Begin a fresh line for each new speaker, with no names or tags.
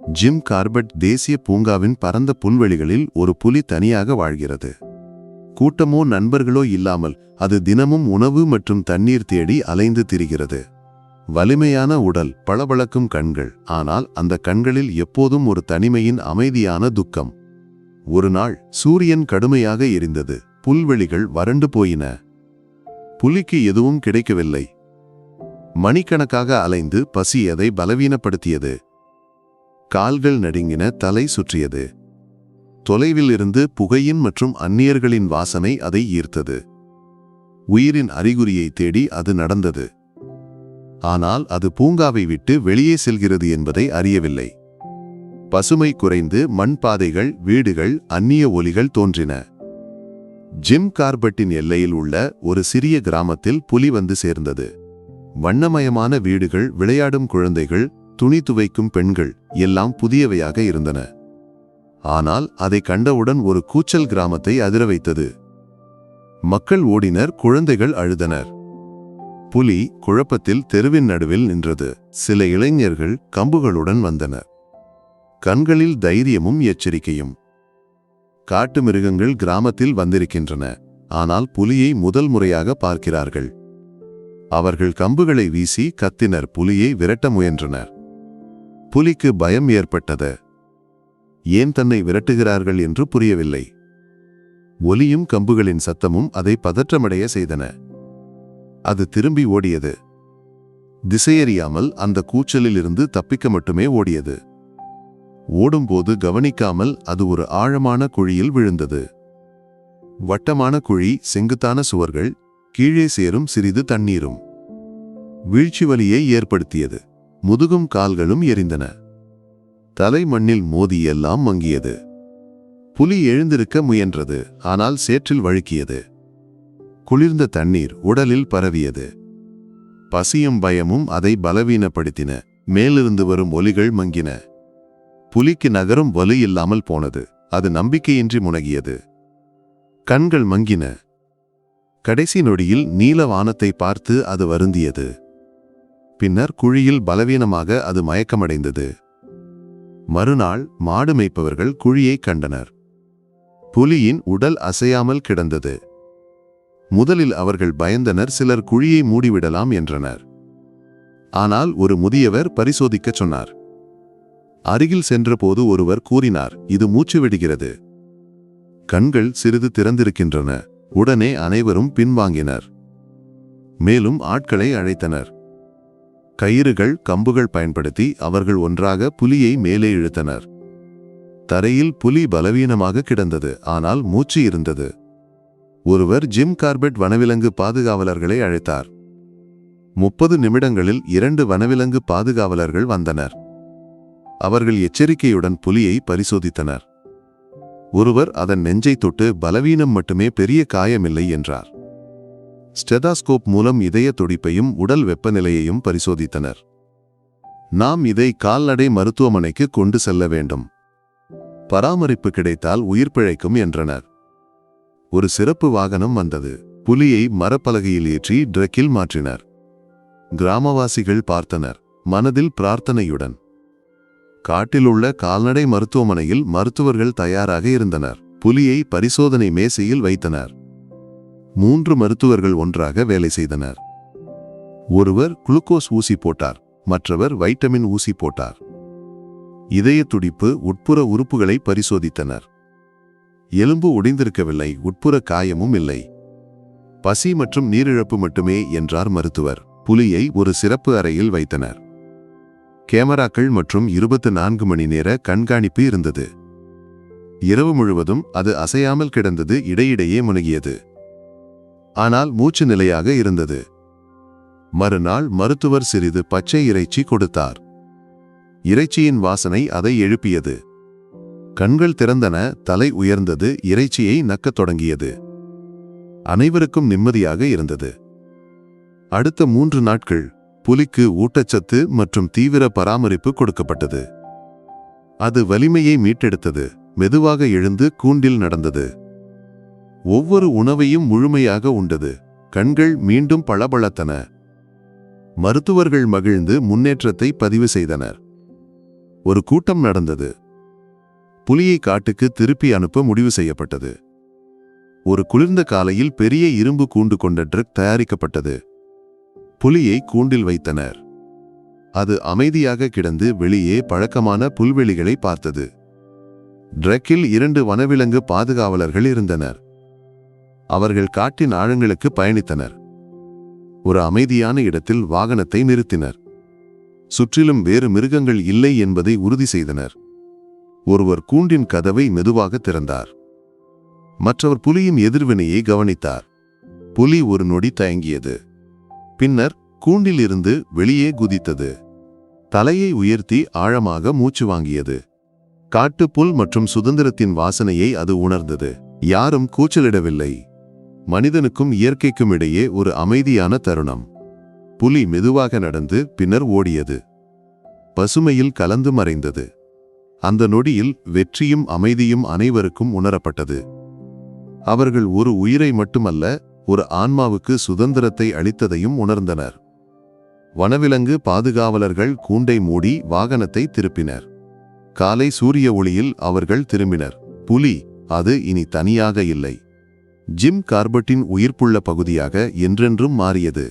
Jim Corbett தேசிய பூங்காவின் பரந்த புல்வெளிகளில் ஒரு புலி தனியாக வாழ்கிறது. கூட்டமோ நண்பர்களோ இல்லாமல் அது தினமும் உணவு மற்றும் தண்ணீர் தேடி அலைந்து திரிகிறது. வலிமையான உடல் பளபளக்கும் கண்கள் ஆனால் அந்த கண்களில் எப்போதும் ஒரு தனிமையின் அமைதியான துக்கம். ஒரு நாள் சூரியன் கடுமையாக எரிந்தது புல்வெளிகள் வறண்டு போயின. புலிக்கு எதுவும் கிடைக்கவில்லை. மணிக்கணக்காக அலைந்து பசி அதை பலவீனப்படுத்தியது. கால்கள் நடுங்கின தலை சுற்றியது. தொலைவில் இருந்து புகையின் மற்றும் அந்நியர்களின் வாசனை அதை ஈர்த்தது. உயிரின் அறிகுறியை தேடி அது நடந்தது. ஆனால் அது பூங்காவை விட்டு வெளியே செல்கிறது என்பதை அறியவில்லை. பசுமை குறைந்து மண் பாதைகள் வீடுகள் அந்நிய ஒலிகள் தோன்றின. ஜிம் கார்பட்டின் எல்லையில் உள்ள ஒரு சிறிய கிராமத்தில் புலி வந்து சேர்ந்தது. வண்ணமயமான வீடுகள் விளையாடும் குழந்தைகள் துணி துவைக்கும் பெண்கள் எல்லாம் புதியவையாக இருந்தன. ஆனால் அதை கண்டவுடன் ஒரு கூச்சல் கிராமத்தை அதிர வைத்தது. மக்கள் ஓடினர் குழந்தைகள் அழுதனர். புலி குழப்பத்தில் தெருவின் நடுவில் நின்றது. சில இளைஞர்கள் கம்புகளுடன் வந்தனர். கண்களில் தைரியமும் எச்சரிக்கையும். காட்டு மிருகங்கள் கிராமத்தில் வந்திருக்கின்றன. ஆனால் புலியை முதல் முறையாக பார்க்கிறார்கள். அவர்கள் கம்புகளை வீசி கத்தினர். புலியை விரட்ட முயன்றனர். புலிக்கு பயம் ஏற்பட்டது. ஏன் தன்னை விரட்டுகிறார்கள் என்று புரியவில்லை. ஒலியும் கம்புகளின் சத்தமும் அதை பதற்றமடைய செய்தன. அது திரும்பி ஓடியது. திசையறியாமல் அந்த கூச்சலிலிருந்து தப்பிக்க மட்டுமே ஓடியது. ஓடும்போது கவனிக்காமல் அது ஒரு ஆழமான குழியில் விழுந்தது. வட்டமான குழி செங்குத்தான சுவர்கள் கீழே சேரும் சிறிது தண்ணீரும். வீழ்ச்சி வலியை ஏற்படுத்தியது. முதுகும் கால்களும் எரிந்தன. தலை மண்ணில் மோதி எல்லாம் மங்கியது. புலி எழுந்திருக்க முயன்றது ஆனால் சேற்றில் வழுக்கியது. குளிர்ந்த தண்ணீர் உடலில் பரவியது. பசியும் பயமும் அதை பலவீனப்படுத்தின மேலிருந்து வரும் ஒலிகள் மங்கின. புலிக்கு நகரும் வலு இல்லாமல் போனது அது நம்பிக்கையின்றி முனகியது. கண்கள் மங்கின. கடைசி நொடியில் நீல வானத்தை பார்த்து அது வருந்தியது. பின்னர் குழியில் பலவீனமாக அது மயக்கமடைந்தது. மறுநாள் மாடு மேய்ப்பவர்கள் குழியை கண்டனர். புலியின் உடல் அசையாமல் கிடந்தது. முதலில் அவர்கள் பயந்தனர் சிலர் குழியை மூடிவிடலாம் என்றனர். ஆனால் ஒரு முதியவர் பரிசோதிக்கச் சொன்னார். அருகில் சென்றபோது ஒருவர் கூறினார் இது மூச்சு விடுகிறது. கண்கள் சிறிது திறந்திருக்கின்றன. உடனே அனைவரும் பின்வாங்கினர். மேலும் ஆட்களை அழைத்தனர். கயிறுகள் கம்புகள் பயன்படுத்தி அவர்கள் ஒன்றாக புலியை மேலே இழுத்தனர். தரையில் புலி பலவீனமாக கிடந்தது ஆனால் மூச்சு இருந்தது. ஒருவர் ஜிம் கார்பெட் வனவிலங்கு பாதுகாவலர்களை அழைத்தார். முப்பது நிமிடங்களில் இரண்டு வனவிலங்கு பாதுகாவலர்கள் வந்தனர். அவர்கள் எச்சரிக்கையுடன் புலியை பரிசோதித்தனர். ஒருவர் அதன் நெஞ்சை தொட்டு பலவீனம் மட்டுமே பெரிய காயமில்லை என்றார். ஸ்டெதாஸ்கோப் மூலம் இதய துடிப்பையும் உடல் வெப்பநிலையையும் பரிசோதித்தனர். நாம் இதை கால்நடை மருத்துவமனைக்கு கொண்டு செல்ல வேண்டும். பராமரிப்பு கிடைத்தால் உயிர் பிழைக்கும் என்றனர். ஒரு சிறப்பு வாகனம் வந்தது. புலியை மரப்பலகையில் ஏற்றி ட்ரக்கில் மாற்றினர். கிராமவாசிகள் பார்த்தனர். மனதில் பிரார்த்தனையுடன். காட்டிலுள்ள கால்நடை மருத்துவமனையில் மருத்துவர்கள் தயாராக இருந்தனர். புலியை பரிசோதனை மேசையில் வைத்தனர். மூன்று மருத்துவர்கள் ஒன்றாக வேலை செய்தனர். ஒருவர் குளுக்கோஸ் ஊசி போட்டார் மற்றவர் வைட்டமின் ஊசி போட்டார். இதய துடிப்பு உட்புற உறுப்புகளை பரிசோதித்தனர். எலும்பு உடைந்திருக்கவில்லை உட்புற காயமும் இல்லை. பசி மற்றும் நீரிழப்பு மட்டுமே என்றார் மருத்துவர். புலியை ஒரு சிறப்பு அறையில் வைத்தனர். கேமராக்கள் மற்றும் இருபத்து நான்கு மணி நேர கண்காணிப்பு இருந்தது. இரவு முழுவதும் அது அசையாமல் கிடந்தது இடையிடையே முனகியது. ஆனால் மூச்சு நிலையாக இருந்தது. மறுநாள் மருத்துவர் சிறிது பச்சை இறைச்சி கொடுத்தார். இறைச்சியின் வாசனை அதை எழுப்பியது. கண்கள் திறந்தன தலை உயர்ந்தது இறைச்சியை நக்கத் தொடங்கியது. அனைவருக்கும் நிம்மதியாக இருந்தது. அடுத்த மூன்று நாட்கள் புலிக்கு ஊட்டச்சத்து மற்றும் தீவிர பராமரிப்பு கொடுக்கப்பட்டது. அது வலிமையை மீட்டெடுத்தது. மெதுவாக எழுந்து கூண்டில் நடந்தது. ஒவ்வொரு உணவையும் முழுமையாக உண்டது. கண்கள் மீண்டும் பளபளத்தன. மருத்துவர்கள் மகிழ்ந்து முன்னேற்றத்தை பதிவு செய்தனர். ஒரு கூட்டம் நடந்தது. புலியை காட்டுக்கு திருப்பி அனுப்ப முடிவு செய்யப்பட்டது. ஒரு குளிர்ந்த காலையில் பெரிய இரும்பு கூண்டு கொண்ட ட்ரக் தயாரிக்கப்பட்டது. புலியை கூண்டில் வைத்தனர். அது அமைதியாக கிடந்து வெளியே பழக்கமான புல்வெளிகளை பார்த்தது. ட்ரக்கில் இரண்டு வனவிலங்கு பாதுகாவலர்கள் இருந்தனர். அவர்கள் காட்டின் ஆழங்களுக்கு பயணித்தனர். ஒரு அமைதியான இடத்தில் வாகனத்தை நிறுத்தினர். சுற்றிலும் வேறு மிருகங்கள் இல்லை என்பதை உறுதி செய்தனர். ஒருவர் கூண்டின் கதவை மெதுவாக திறந்தார். மற்றவர் புலியின் எதிர்வினையை கவனித்தார். புலி ஒரு நொடி தயங்கியது. பின்னர் கூண்டில் இருந்து வெளியே குதித்தது. தலையை உயர்த்தி ஆழமாக மூச்சு வாங்கியது. காட்டுப்புல் மற்றும் சுதந்திரத்தின் வாசனையை அது உணர்ந்தது. யாரும் கூச்சலிடவில்லை. மனிதனுக்கும் இயற்கைக்கும் இடையே ஒரு அமைதியான தருணம். புலி மெதுவாக நடந்து பின்னர் ஓடியது. பசுமையில் கலந்து மறைந்தது. அந்த நொடியில் வெற்றியும் அமைதியும் அனைவருக்கும் உணரப்பட்டது. அவர்கள் ஒரு உயிரை மட்டுமல்ல ஒரு ஆன்மாவுக்கு சுதந்திரத்தை அளித்ததையும் உணர்ந்தனர். வனவிலங்கு பாதுகாவலர்கள் கூண்டை மூடி வாகனத்தை திருப்பினர். காலை சூரிய ஒளியில் அவர்கள் திரும்பினர். புலி அது இனி தனியாக இல்லை. ஜிம் கார்பட்டின் உயிர்ப்புள்ள பகுதியாக என்றென்றும் மாறியது.